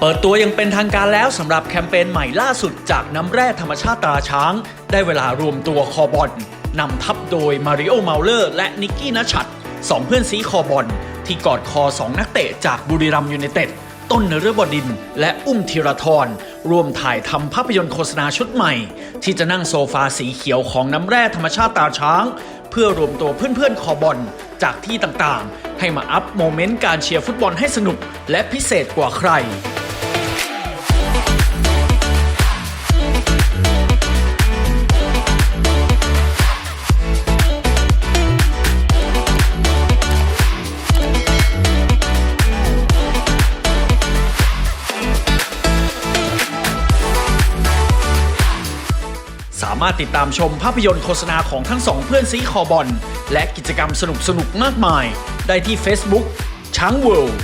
เปิดตัวยังเป็นทางการแล้วสำหรับแคมเปญใหม่ล่าสุดจากน้ำแร่ธรรมชาติตราช้าง ได้เวลารวมตัวคอบอลนำทัพโดยมาริโอเมาเลอร์และนิกกี้นัชัดสองเพื่อนซีคอบอลที่กอดคอสองนักเตะจากบุรีรัมยูไนเต็ด ต้นนฤบดิน และอุ้มธีรทรรวมถ่ายทำภาพยนตร์โฆษณาชุดใหม่ ที่จะนั่งโซฟาสีเขียวของน้ำแร่ธรรมชาติตาช้าง เพื่อรวมตัวเพื่อนๆคอบอลจากที่ต่างๆ ให้มาอัพโมเมนต์การเชียร์ฟุตบอลให้สนุกและพิเศษกว่าใคร สามารถติดตามชมภาพยนตร์โฆษณาของทั้งสองเพื่อนซีคอบอลและกิจกรรมสนุกๆมากมาย ได้ที่ Facebook ช้างเวิลด์